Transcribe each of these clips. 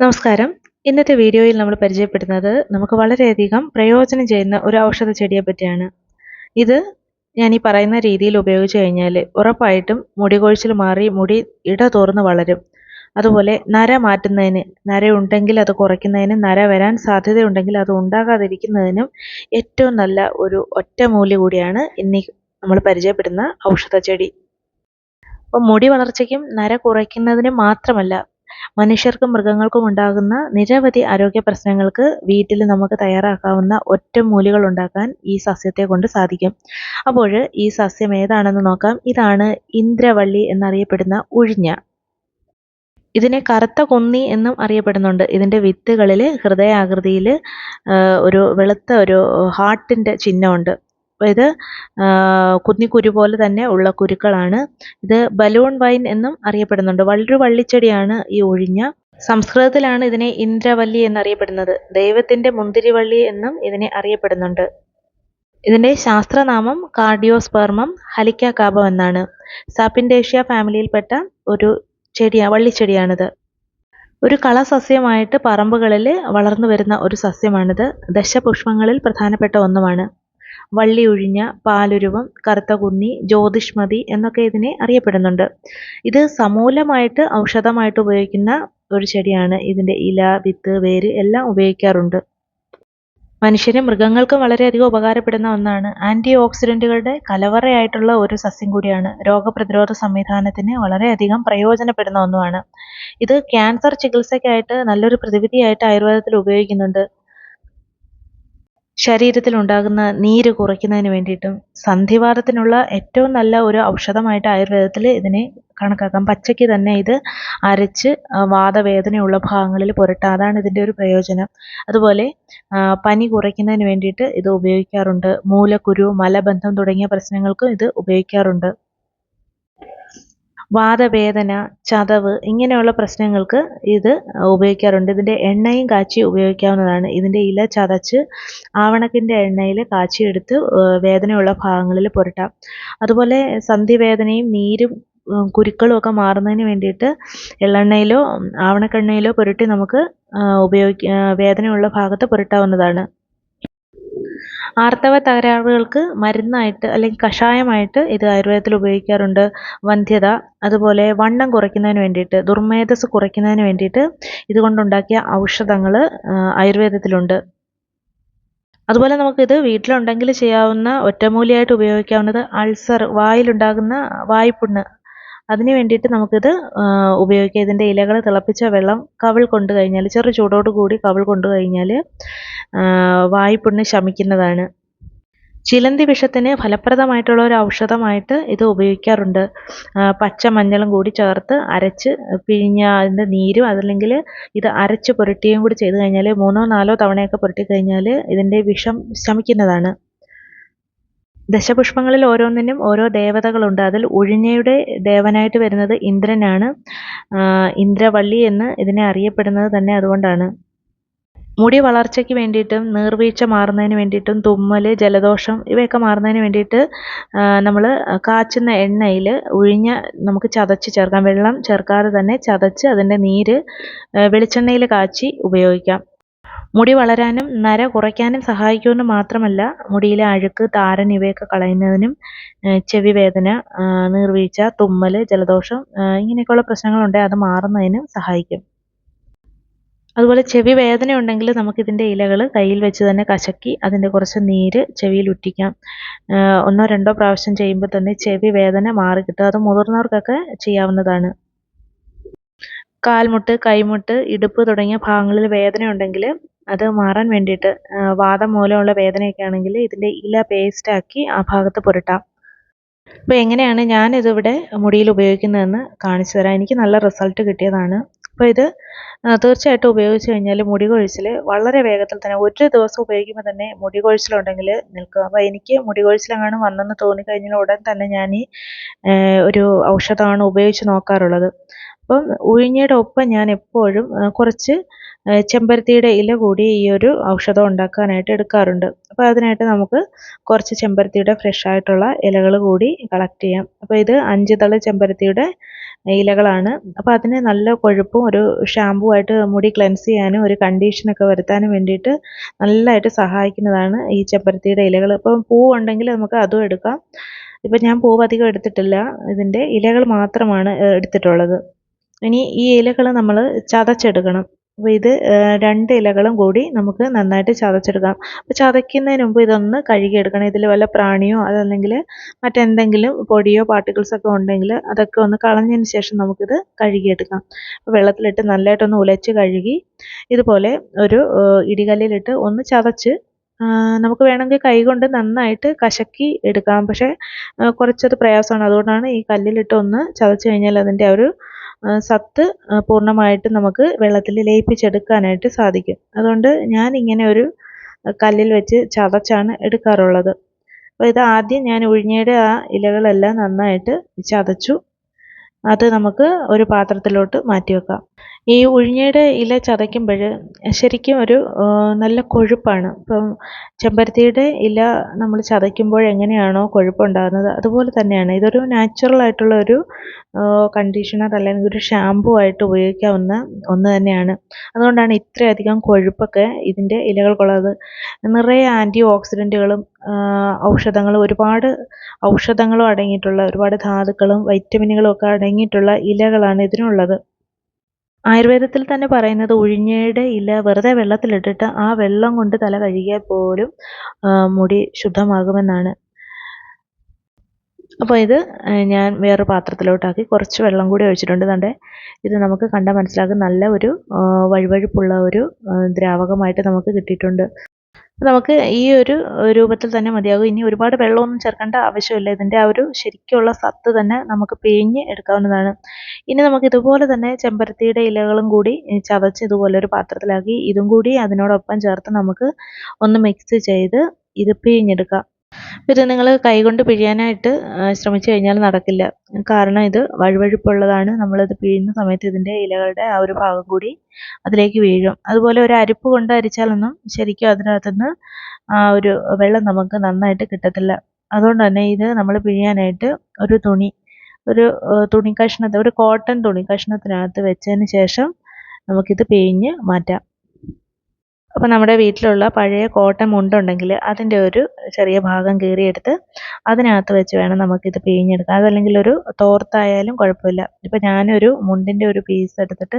നമസ്കാരം. ഇന്നത്തെ വീഡിയോയിൽ നമ്മൾ പരിചയപ്പെടുന്നത് നമുക്ക് വളരെയധികം പ്രയോജനം ചെയ്യുന്ന ഒരു ഔഷധ ചെടിയെ പറ്റിയാണ്. ഇത് ഞാൻ ഈ പറയുന്ന രീതിയിൽ ഉപയോഗിച്ച് കഴിഞ്ഞാൽ ഉറപ്പായിട്ടും മുടി കൊഴിച്ചിൽ മാറി മുടി ഇട തോർന്ന് വളരും. അതുപോലെ നര മാറ്റുന്നതിന് നര ഉണ്ടെങ്കിൽ അത് കുറയ്ക്കുന്നതിന് നര വരാൻ സാധ്യതയുണ്ടെങ്കിൽ അത് ഉണ്ടാകാതിരിക്കുന്നതിനും ഏറ്റവും നല്ല ഒരു ഒറ്റമൂലി കൂടിയാണ് ഇനി നമ്മൾ പരിചയപ്പെടുന്ന ഔഷധ ചെടി. അപ്പം മുടി വളർച്ചയ്ക്കും നര കുറയ്ക്കുന്നതിനും മാത്രമല്ല മനുഷ്യർക്കും മൃഗങ്ങൾക്കും ഉണ്ടാകുന്ന നിരവധി ആരോഗ്യ പ്രശ്നങ്ങൾക്ക് വീട്ടിൽ നമുക്ക് തയ്യാറാക്കാവുന്ന ഒറ്റമൂലികൾ ഉണ്ടാക്കാൻ ഈ സസ്യത്തെ കൊണ്ട് സാധിക്കും. അപ്പോൾ ഈ സസ്യം ഏതാണെന്ന് നോക്കാം. ഇതാണ് ഇന്ദ്രവള്ളി എന്നറിയപ്പെടുന്ന ഉഴിഞ്ഞ. ഇതിനെ കറുത്ത കൊന്നി എന്നും അറിയപ്പെടുന്നുണ്ട്. ഇതിന്റെ വിത്തുകളിൽ ഹൃദയാകൃതിയിൽ ഒരു വെളുത്ത ഒരു ഹാർട്ടിന്റെ ചിഹ്നമുണ്ട്. ഇത് കുന്നിക്കുരു പോലെ തന്നെ ഉള്ള കുരുക്കളാണ്. ഇത് ബലൂൺ വൈൻ എന്നും അറിയപ്പെടുന്നുണ്ട്. വളരെ വള്ളിച്ചെടിയാണ് ഈ ഒഴിഞ്ഞ. സംസ്കൃതത്തിലാണ് ഇതിനെ ഇന്ദ്രവല്ലി എന്നറിയപ്പെടുന്നത്. ദൈവത്തിന്റെ മുന്തിരിവള്ളി എന്നും ഇതിനെ അറിയപ്പെടുന്നുണ്ട്. ഇതിന്റെ ശാസ്ത്രനാമം കാർഡിയോസ്പെർമം ഹലിക്കാകാബം എന്നാണ്. സാപ്പിൻഡേഷ്യ ഫാമിലിയിൽപ്പെട്ട ഒരു ചെടിയാ വള്ളിച്ചെടിയാണിത്. ഒരു കളസസ്യമായിട്ട് പറമ്പുകളിൽ വളർന്നു വരുന്ന ഒരു സസ്യമാണിത്. ദശപുഷ്പങ്ങളിൽ പ്രധാനപ്പെട്ട ഒന്നുമാണ്. വള്ളി ഒഴിഞ്ഞ പാലുരുവം കറുത്ത കുന്നി ജ്യോതിഷ്മതി എന്നൊക്കെ ഇതിനെ അറിയപ്പെടുന്നുണ്ട്. ഇത് സമൂലമായിട്ട് ഔഷധമായിട്ട് ഉപയോഗിക്കുന്ന ഒരു ചെടിയാണ്. ഇതിന്റെ ഇല വിത്ത് വേര് എല്ലാം ഉപയോഗിക്കാറുണ്ട്. മനുഷ്യരും മൃഗങ്ങൾക്കും വളരെയധികം ഉപകാരപ്പെടുന്ന ഒന്നാണ് ആന്റി ഓക്സിഡന്റുകളുടെ കലവറയായിട്ടുള്ള ഒരു സസ്യം കൂടിയാണ്. രോഗപ്രതിരോധ സംവിധാനത്തിന് വളരെയധികം പ്രയോജനപ്പെടുന്ന ഒന്നുമാണ്. ഇത് ക്യാൻസർ ചികിത്സയ്ക്കായിട്ട് നല്ലൊരു പ്രതിവിധിയായിട്ട് ആയുർവേദത്തിൽ ഉപയോഗിക്കുന്നുണ്ട്. ശരീരത്തിൽ ഉണ്ടാകുന്ന നീര് കുറയ്ക്കുന്നതിന് വേണ്ടിയിട്ടും സന്ധിവാതത്തിനുള്ള ഏറ്റവും നല്ല ഒരു ഔഷധമായിട്ട് ആയുർവേദത്തിൽ ഇതിനെ കണക്കാക്കാം. പച്ചയ്ക്ക് തന്നെ ഇത് അരച്ച് വാതവേദനയുള്ള ഭാഗങ്ങളിൽ പുരട്ടാം. അതാണ് ഇതിന്റെ ഒരു പ്രയോജനം. അതുപോലെ പനി കുറയ്ക്കുന്നതിന് വേണ്ടിയിട്ട് ഇത് ഉപയോഗിക്കാറുണ്ട്. മൂലക്കുരു മലബന്ധം തുടങ്ങിയ പ്രശ്നങ്ങൾക്കും ഇത് ഉപയോഗിക്കാറുണ്ട്. വാതവേദന ചതവ് ഇങ്ങനെയുള്ള പ്രശ്നങ്ങൾക്ക് ഇത് ഉപയോഗിക്കാറുണ്ട്. ഇതിന്റെ എണ്ണയും കാച്ചി ഉപയോഗിക്കാവുന്നതാണ്. ഇതിന്റെ ഇല ചതച്ച് ആവണക്കിന്റെ എണ്ണയിൽ കാച്ചിയെടുത്ത് വേദനയുള്ള ഭാഗങ്ങളിൽ പുരട്ടാം. അതുപോലെ സന്ധിവേദനയും നീരും കുരുക്കളും ഒക്കെ മാറുന്നതിന് വേണ്ടിയിട്ട് എള്ളെണ്ണയിലോ ആവണക്കെണ്ണയിലോ പുരട്ടി നമുക്ക് ഉപയോഗിക്ക വേദനയുള്ള ഭാഗത്ത് പുരട്ടാവുന്നതാണ്. ആർത്തവ തകരാറുകൾക്ക് മരുന്നായിട്ട് അല്ലെങ്കിൽ കഷായമായിട്ട് ഇത് ആയുർവേദത്തിൽ ഉപയോഗിക്കാറുണ്ട്. വന്ധ്യത അതുപോലെ വണ്ണം കുറയ്ക്കുന്നതിന് വേണ്ടിയിട്ട് ദുർമേധസ് കുറയ്ക്കുന്നതിന് വേണ്ടിയിട്ട് ഇതുകൊണ്ടുണ്ടാക്കിയ ഔഷധങ്ങൾ ആയുർവേദത്തിലുണ്ട്. അതുപോലെ നമുക്കിത് വീട്ടിലുണ്ടെങ്കിൽ ചെയ്യാവുന്ന ഒറ്റമൂലിയായിട്ട് ഉപയോഗിക്കാവുന്നത് അൾസർ വായിലുണ്ടാകുന്ന വായ്പുണ്ണ് അതിന് വേണ്ടിയിട്ട് നമുക്കിത് ഉപയോഗിക്കാം. ഇതിന്റെ ഇലകൾ തിളപ്പിച്ച വെള്ളം കവിൾ കൊണ്ടു കഴിഞ്ഞാൽ ചെറു ചൂടോട് കൂടി കവിൾ കൊണ്ടു കഴിഞ്ഞാൽ വായ്പുണ്ണ് ശമിക്കുന്നതാണ്. ചിലന്തി വിഷത്തിന് ഫലപ്രദമായിട്ടുള്ള ഒരു ഔഷധമായിട്ട് ഇത് ഉപയോഗിക്കാറുണ്ട്. പച്ച മഞ്ഞളും കൂടി ചേർത്ത് അരച്ച് പിഴിഞ്ഞ അതിന്റെ നീരും അതല്ലെങ്കിൽ ഇത് അരച്ച് പുരട്ടിയും കൂടി ചെയ്ത് കഴിഞ്ഞാൽ മൂന്നോ നാലോ തവണയൊക്കെ പുരട്ടി കഴിഞ്ഞാൽ ഇതിന്റെ വിഷം ശമിക്കുന്നതാണ്. ദശപുഷ്പങ്ങളിൽ ഓരോന്നിനും ഓരോ ദേവതകളുണ്ട്. അതിൽ ഉഴിഞ്ഞയുടെ ദേവനായിട്ട് വരുന്നത് ഇന്ദ്രനാണ്. ഇന്ദ്രവള്ളി എന്ന് ഇതിനെ അറിയപ്പെടുന്നത് തന്നെ അതുകൊണ്ടാണ്. മുടി വളർച്ചയ്ക്ക് വേണ്ടിയിട്ടും നീർവീഴ്ച മാറുന്നതിന് വേണ്ടിയിട്ടും തുമ്മൽ ജലദോഷം ഇവയൊക്കെ മാറുന്നതിന് വേണ്ടിയിട്ട് നമ്മൾ കാച്ചുന്ന എണ്ണയിൽ ഉഴിഞ്ഞ നമുക്ക് ചതച്ച് ചേർക്കാം. വെള്ളം ചേർക്കാതെ തന്നെ ചതച്ച് അതിന്റെ നീര് വെളിച്ചെണ്ണയിൽ കാച്ചി ഉപയോഗിക്കാം. മുടി വളരാനും നര കുറയ്ക്കാനും സഹായിക്കുമെന്ന് മാത്രമല്ല മുടിയിലെ അഴുക്ക് താരൻ ഇവയൊക്കെ കളയുന്നതിനും ചെവി വേദന നീർവീഴ്ച തുമ്മൽ ജലദോഷം ഇങ്ങനെയൊക്കെയുള്ള പ്രശ്നങ്ങളുണ്ടെങ്കിൽ അത് മാറുന്നതിനും സഹായിക്കും. അതുപോലെ ചെവി വേദന ഉണ്ടെങ്കിൽ നമുക്കിതിന്റെ ഇലകൾ കയ്യിൽ വെച്ച് തന്നെ കശക്കി അതിന്റെ കുറച്ച് നീര് ചെവിയിൽ ഉറ്റിക്കാം. ഒന്നോ രണ്ടോ പ്രാവശ്യം ചെയ്യുമ്പോൾ തന്നെ ചെവി വേദന മാറി കിട്ടും. അത് മുതിർന്നവർക്കൊക്കെ ചെയ്യാവുന്നതാണ്. കാൽമുട്ട് കൈമുട്ട് ഇടുപ്പ് തുടങ്ങിയ ഭാഗങ്ങളിൽ വേദന ഉണ്ടെങ്കിൽ അത് മാറാൻ വേണ്ടിയിട്ട് വാദം മൂലമുള്ള വേദനയൊക്കെ ആണെങ്കിൽ ഇതിന്റെ ഇല പേസ്റ്റാക്കി ആ ഭാഗത്ത് പുരട്ടാം. അപ്പോൾ എങ്ങനെയാണ് ഞാനിതിവിടെ മുടിയിൽ ഉപയോഗിക്കുന്നതെന്ന് കാണിച്ചു തരാം. എനിക്ക് നല്ല റിസൾട്ട് കിട്ടിയതാണ്. അപ്പോൾ ഇത് തീർച്ചയായിട്ടും ഉപയോഗിച്ച് കഴിഞ്ഞാൽ മുടി കൊഴിച്ചിൽ വളരെ വേഗത്തിൽ തന്നെ ഒരു ദിവസം ഉപയോഗിക്കുമ്പോൾ തന്നെ മുടി കൊഴിച്ചിലുണ്ടെങ്കിൽ നിൽക്കും. അപ്പോൾ എനിക്ക് മുടി കൊഴിച്ചിലെങ്ങാനും വന്നെന്ന് തോന്നിക്കഴിഞ്ഞാൽ ഉടൻ തന്നെ ഞാൻ ഈ ഒരു ഔഷധമാണ് ഉപയോഗിച്ച് നോക്കാറുള്ളത്. അപ്പം ഉഴിഞ്ഞയുടെ ഒപ്പം ഞാൻ എപ്പോഴും കുറച്ച് ചെമ്പരത്തിയുടെ ഇല കൂടി ഈ ഒരു ഔഷധം ഉണ്ടാക്കാനായിട്ട് എടുക്കാറുണ്ട്. അപ്പോൾ അതിനായിട്ട് നമുക്ക് കുറച്ച് ചെമ്പരത്തിയുടെ ഫ്രഷ് ആയിട്ടുള്ള ഇലകൾ കൂടി കളക്ട് ചെയ്യാം. അപ്പോൾ ഇത് അഞ്ച് തള ചെമ്പരത്തിയുടെ ഇലകളാണ്. അപ്പോൾ അതിന് നല്ല കൊഴുപ്പും ഒരു ഷാമ്പൂ ആയിട്ട് മുടി ക്ലെൻസ് ചെയ്യാനും ഒരു കണ്ടീഷനൊക്കെ വരുത്താനും വേണ്ടിയിട്ട് നല്ലതായിട്ട് സഹായിക്കുന്നതാണ് ഈ ചെമ്പരത്തിയുടെ ഇലകൾ. ഇപ്പം പൂവുണ്ടെങ്കിൽ നമുക്ക് അതും എടുക്കാം. ഇപ്പം ഞാൻ പൂവ് അധികം എടുത്തിട്ടില്ല. ഇതിന്റെ ഇലകൾ മാത്രമാണ് എടുത്തിട്ടുള്ളത്. ഇനി ഈ ഇലകൾ നമ്മൾ ചതച്ചെടുക്കണം. അപ്പോൾ ഇത് രണ്ട് ഇലകളും കൂടി നമുക്ക് നന്നായിട്ട് ചതച്ചെടുക്കാം. അപ്പോൾ ചതയ്ക്കുന്നതിന് മുമ്പ് ഇതൊന്ന് കഴുകിയെടുക്കണം. ഇതിൽ വല്ല പ്രാണിയോ അതല്ലെങ്കിൽ മറ്റെന്തെങ്കിലും പൊടിയോ പാർട്ടിക്കിൾസ് ഒക്കെ ഉണ്ടെങ്കിൽ അതൊക്കെ ഒന്ന് കളഞ്ഞതിന് ശേഷം നമുക്കിത് കഴുകിയെടുക്കാം. അപ്പോൾ വെള്ളത്തിലിട്ട് നല്ലതായിട്ടൊന്ന് ഉലച്ച് കഴുകി ഇതുപോലെ ഒരു ഇടികല്ലിലിട്ട് ഒന്ന് ചതച്ച് നമുക്ക് വേണമെങ്കിൽ കൈകൊണ്ട് നന്നായിട്ട് കശക്കി എടുക്കാം. പക്ഷേ കുറച്ചത് പ്രയാസമാണ്. അതുകൊണ്ടാണ് ഈ കല്ലിലിട്ട് ഒന്ന് ചതച്ച് കഴിഞ്ഞാൽ അതിന്റെ ഒരു സത്ത് പൂർണമായിട്ട് നമുക്ക് വെള്ളത്തിൽ ലയിപ്പിച്ചെടുക്കാനായിട്ട് സാധിക്കും. അതുകൊണ്ട് ഞാൻ ഇങ്ങനെ ഒരു കല്ലിൽ വെച്ച് ചതച്ചാണ് എടുക്കാറുള്ളത്. അപ്പോൾ ഇത് ആദ്യം ഞാൻ ഉഴിഞ്ഞയുടെ ആ ഇലകളെല്ലാം നന്നായിട്ട് ചതച്ചു. അത് നമുക്ക് ഒരു പാത്രത്തിലോട്ട് മാറ്റി വെക്കാം ഈ ഉഴിഞ്ഞയുടെ ഇല ചതയ്ക്കുമ്പോൾ ശരിക്കും ഒരു നല്ല കൊഴുപ്പാണ്. ഇപ്പം ചെമ്പരത്തിയുടെ ഇല നമ്മൾ ചതയ്ക്കുമ്പോൾ എങ്ങനെയാണോ കൊഴുപ്പുണ്ടാകുന്നത് അതുപോലെ തന്നെയാണ്. ഇതൊരു നാച്ചുറൽ ആയിട്ടുള്ള ഒരു കണ്ടീഷണർ അല്ലെങ്കിൽ ഒരു ഷാമ്പൂ ആയിട്ട് ഉപയോഗിക്കാവുന്ന ഒന്ന് തന്നെയാണ്. അതുകൊണ്ടാണ് ഇത്രയധികം കൊഴുപ്പൊക്കെ ഇതിന്റെ ഇലകൾക്കുള്ളത്. നിറയെ ആന്റി ഓക്സിഡന്റുകളും ഔഷധങ്ങളും ഒരുപാട് ഔഷധങ്ങളും അടങ്ങിയിട്ടുള്ള ഒരുപാട് ധാതുക്കളും വൈറ്റമിനുകളും ഒക്കെ അടങ്ങിയിട്ടുള്ള ഇലകളാണ് ഇതിനുള്ളത്. ആയുർവേദത്തിൽ തന്നെ പറയുന്നത് ഉഴിഞ്ഞയുടെ ഇല വെറുതെ വെള്ളത്തിലിട്ടിട്ട് ആ വെള്ളം കൊണ്ട് തല കഴുകിയാൽ പോലും മുടി ശുദ്ധമാകുമെന്നാണ്. അപ്പോൾ ഇത് ഞാൻ വേറെ പാത്രത്തിലോട്ടാക്കി കുറച്ച് വെള്ളം കൂടി ഒഴിച്ചിട്ടുണ്ട്. ദാണ്ടെ ഇത് നമുക്ക് കണ്ടാൽ മനസ്സിലാകും നല്ല ഒരു വഴുവഴുപ്പുള്ള ഒരു ദ്രാവകമായിട്ട് നമുക്ക് കിട്ടിയിട്ടുണ്ട്. നമുക്ക് ഈ ഒരു രൂപത്തിൽ തന്നെ മതിയാകും. ഇനി ഒരുപാട് വെള്ളമൊന്നും ചേർക്കേണ്ട ആവശ്യമില്ല. ഇതിന്റെ ആ ഒരു ശരിക്കുള്ള സത്ത് തന്നെ നമുക്ക് പിഴിഞ്ഞ് എടുക്കാവുന്നതാണ്. ഇനി നമുക്ക് ഇതുപോലെ തന്നെ ചെമ്പരത്തിയുടെ ഇലകളും കൂടി ചതച്ച് ഇതുപോലെ ഒരു പാത്രത്തിലാക്കി ഇതും കൂടി അതിനോടൊപ്പം ചേർത്ത് നമുക്ക് ഒന്ന് മിക്സ് ചെയ്ത് ഇത് പിഴിഞ്ഞെടുക്കാം. ഇത് നിങ്ങൾ കൈകൊണ്ട് പിഴിയാനായിട്ട് ശ്രമിച്ചു കഴിഞ്ഞാൽ നടക്കില്ല. കാരണം ഇത് വഴുവഴുപ്പുള്ളതാണ്. നമ്മളിത് പിഴിയുന്ന സമയത്ത് ഇതിന്റെ ഇലകളുടെ ആ ഒരു ഭാഗം കൂടി അതിലേക്ക് വീഴും. അതുപോലെ ഒരു അരിപ്പ് കൊണ്ട് അരിച്ചാലൊന്നും ശരിക്കും അതിനകത്തുനിന്ന് ആ ഒരു വെള്ളം നമുക്ക് നന്നായിട്ട് കിട്ടത്തില്ല. അതുകൊണ്ട് തന്നെ ഇത് നമ്മൾ പിഴിയാനായിട്ട് ഒരു തുണി ഒരു തുണി കഷ്ണത്തെ ഒരു കോട്ടൺ തുണി കഷ്ണത്തിനകത്ത് വെച്ചതിന് ശേഷം നമുക്കിത് പിഴിഞ്ഞ് മാറ്റാം. അപ്പോൾ നമ്മുടെ വീട്ടിലുള്ള പഴയ കോട്ടൺ മുണ്ടുണ്ടെങ്കിൽ അതിന്റെ ഒരു ചെറിയ ഭാഗം കീറിയെടുത്ത് അതിനകത്ത് വെച്ച് വേണം നമുക്കിത് പിഴിഞ്ഞെടുക്കാൻ. അതല്ലെങ്കിൽ ഒരു തോർത്തായാലും കുഴപ്പമില്ല. ഇപ്പോൾ ഞാനൊരു മുണ്ടിന്റെ ഒരു പീസ് എടുത്തിട്ട്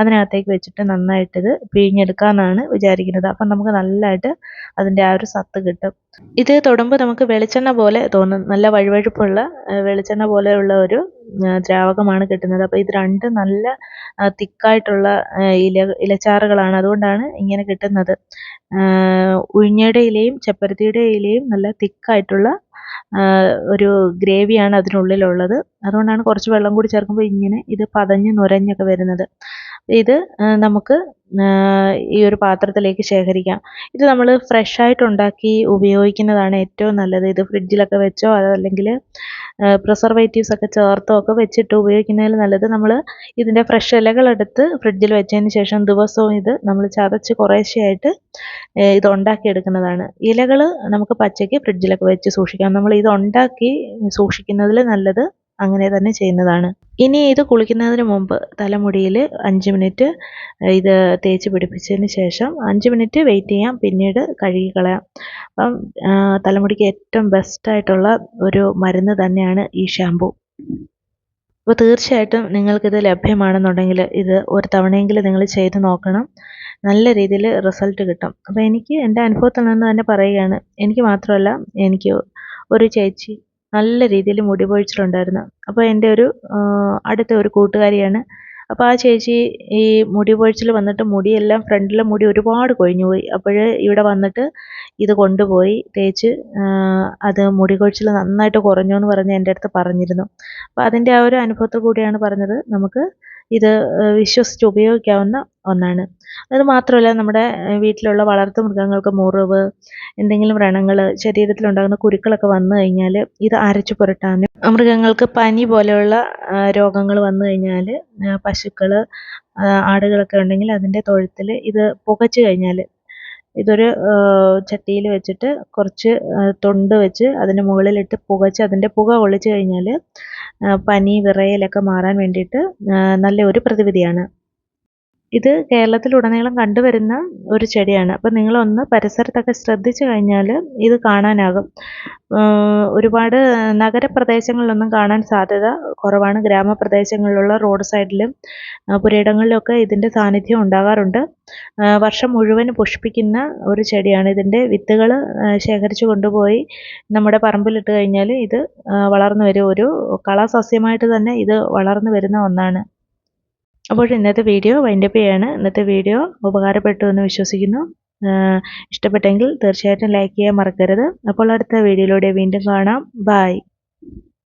അതിനകത്തേക്ക് വെച്ചിട്ട് നന്നായിട്ടിത് പിഴിഞ്ഞെടുക്കാമെന്നാണ് വിചാരിക്കുന്നത്. അപ്പം നമുക്ക് നല്ലതായിട്ട് അതിന്റെ ആ ഒരു സത്ത് കിട്ടും. ഇത് തൊടുമ്പോൾ നമുക്ക് വെളിച്ചെണ്ണ പോലെ തോന്നും. നല്ല വഴുവഴുപ്പുള്ള വെളിച്ചെണ്ണ പോലെയുള്ള ഒരു ദ്രാവകമാണ് കിട്ടുന്നത്. അപ്പോൾ ഇത് രണ്ട് നല്ല തിക്കായിട്ടുള്ള ഇല ഇലച്ചാറുകളാണ് അതുകൊണ്ടാണ് ഇങ്ങനെ കിട്ടുന്നത്. ഉഴിഞ്ഞയുടെ ഇലയും ചെപ്പരത്തിയുടെ ഇലയും നല്ല തിക്കായിട്ടുള്ള ഒരു ഗ്രേവിയാണ് അതിനുള്ളിലുള്ളത്. അതുകൊണ്ടാണ് കുറച്ച് വെള്ളം കൂടി ചേർക്കുമ്പോൾ ഇങ്ങനെ ഇത് പതഞ്ഞ് നുരഞ്ഞൊക്കെ വരുന്നത്. ഇത് നമുക്ക് ഈ ഒരു പാത്രത്തിലേക്ക് ശേഖരിക്കാം. ഇത് നമ്മൾ ഫ്രഷായിട്ട് ഉണ്ടാക്കി ഉപയോഗിക്കുന്നതാണ് ഏറ്റവും നല്ലത്. ഇത് ഫ്രിഡ്ജിലൊക്കെ വെച്ചോ അതല്ലെങ്കിൽ പ്രിസർവേറ്റീവ്സ് ഒക്കെ ചേർത്തോ ഒക്കെ വെച്ചിട്ട് ഉപയോഗിക്കുന്നതിൽ നല്ലത്. നമ്മൾ ഇതിന്റെ ഫ്രഷ് ഇലകളെടുത്ത് ഫ്രിഡ്ജിൽ വെച്ചതിന് ശേഷം ദിവസവും ഇത് നമ്മൾ ചതച്ച് കുറേശ്ശെയായിട്ട് ഇത് ഉണ്ടാക്കിയെടുക്കുന്നതാണ് ഇലകൾ നമുക്ക് പച്ചയ്ക്ക് ഫ്രിഡ്ജിലൊക്കെ വെച്ച് സൂക്ഷിക്കാം. നമ്മൾ ഇത് ഉണ്ടാക്കി സൂക്ഷിക്കുന്നതിൽ നല്ലത് അങ്ങനെ തന്നെ ചെയ്യുന്നതാണ്. ഇനി ഇത് കുളിക്കുന്നതിന് മുമ്പ് തലമുടിയിൽ അഞ്ച് മിനിറ്റ് ഇത് തേച്ച് പിടിപ്പിച്ചതിന് ശേഷം അഞ്ച് മിനിറ്റ് വെയിറ്റ് ചെയ്യാം. പിന്നീട് കഴുകി കളയാം. അപ്പം തലമുടിക്ക് ഏറ്റവും ബെസ്റ്റായിട്ടുള്ള ഒരു മരുന്ന് തന്നെയാണ് ഈ ഷാമ്പു അപ്പോൾ തീർച്ചയായിട്ടും നിങ്ങൾക്കിത് ലഭ്യമാണെന്നുണ്ടെങ്കിൽ ഇത് ഒരു തവണയെങ്കിലും നിങ്ങൾ ചെയ്ത് നോക്കണം. നല്ല രീതിയിൽ റിസൾട്ട് കിട്ടും. അപ്പോൾ എനിക്ക് എന്റെ അനുഭവത്തിൽ നിന്ന് തന്നെ പറയുകയാണ്. എനിക്ക് മാത്രമല്ല എനിക്ക് ഒരു ചേച്ചി നല്ല രീതിയിൽ മുടി പൊഴിച്ചിലുണ്ടായിരുന്നു അപ്പോൾ എന്റെ ഒരു അടുത്ത ഒരു കൂട്ടുകാരിയാണ്. അപ്പോൾ ആ ചേച്ചി ഈ മുടി പൊഴിച്ചിൽ വന്നിട്ട് മുടിയെല്ലാം ഫ്രണ്ടിലെ മുടി ഒരുപാട് കൊഴിഞ്ഞു പോയി. അപ്പോൾ ഇവിടെ വന്നിട്ട് ഇത് കൊണ്ടുപോയി തേച്ച് അത് മുടി കൊഴിച്ചിൽ നന്നായിട്ട് കുറഞ്ഞു എന്ന് പറഞ്ഞ് എന്റെ അടുത്ത് പറഞ്ഞിരുന്നു. അപ്പോൾ അതിന്റെ ആ ഒരു അനുഭവത്തിൽ കൂടിയാണ് പറഞ്ഞത് നമുക്ക് ഇത് വിശ്വസിച്ച് ഉപയോഗിക്കാവുന്ന ഒന്നാണ്. അത് മാത്രമല്ല നമ്മുടെ വീട്ടിലുള്ള വളർത്തു മൃഗങ്ങൾക്ക് മുറിവ് എന്തെങ്കിലും വ്രണങ്ങൾ ശരീരത്തിലുണ്ടാകുന്ന കുരുക്കളൊക്കെ വന്നു കഴിഞ്ഞാൽ ഇത് അരച്ചു പുരട്ടാനും മൃഗങ്ങൾക്ക് പനി പോലെയുള്ള രോഗങ്ങൾ വന്നു കഴിഞ്ഞാൽ പശുക്കൾ ആടുകളൊക്കെ ഉണ്ടെങ്കിൽ അതിന്റെ തൊഴുത്തിൽ ഇത് പുകച്ചു കഴിഞ്ഞാൽ ഇതൊരു ചട്ടിയിൽ വെച്ചിട്ട് കുറച്ച് തൊണ്ട് വെച്ച് അതിന്റെ മുകളിലിട്ട് പുകച്ച് അതിന്റെ പുക ഒളിച്ചു കഴിഞ്ഞാൽ പനി വിറയലൊക്കെ മാറാൻ വേണ്ടിയിട്ട് നല്ല ഒരു പ്രതിവിധിയാണ്. ഇത് കേരളത്തിലുടനീളം കണ്ടുവരുന്ന ഒരു ചെടിയാണ്. അപ്പം നിങ്ങളൊന്ന് പരിസരത്തൊക്കെ ശ്രദ്ധിച്ചു കഴിഞ്ഞാൽ ഇത് കാണാനാകും. ഒരുപാട് നഗരപ്രദേശങ്ങളിലൊന്നും കാണാൻ സാധ്യത കുറവാണ്. ഗ്രാമപ്രദേശങ്ങളിലുള്ള റോഡ് സൈഡിലും പുരയിടങ്ങളിലൊക്കെ ഇതിന്റെ സാന്നിധ്യം ഉണ്ടാകാറുണ്ട്. വർഷം മുഴുവൻ പുഷ്പിക്കുന്ന ഒരു ചെടിയാണ്. ഇതിന്റെ വിത്തുകൾ ശേഖരിച്ചു കൊണ്ടുപോയി നമ്മുടെ പറമ്പിലിട്ട് കഴിഞ്ഞാൽ ഇത് വളർന്നു വരും. ഒരു കളസസ്യമായിട്ട് തന്നെ ഇത് വളർന്നു വരുന്ന ഒന്നാണ്. അപ്പോൾ ഇന്നത്തെ വീഡിയോ വൈൻഡപ്പ് ചെയ്യാണ്. ഇന്നത്തെ വീഡിയോ ഉപകാരപ്പെട്ടു എന്ന് വിശ്വസിക്കുന്നു ഇഷ്ടപ്പെട്ടെങ്കിൽ തീർച്ചയായിട്ടും ലൈക്ക് ചെയ്യാൻ മറക്കരുത്. അപ്പോൾ അടുത്ത വീഡിയോയിലൂടെ വീണ്ടും കാണാം. ബായ്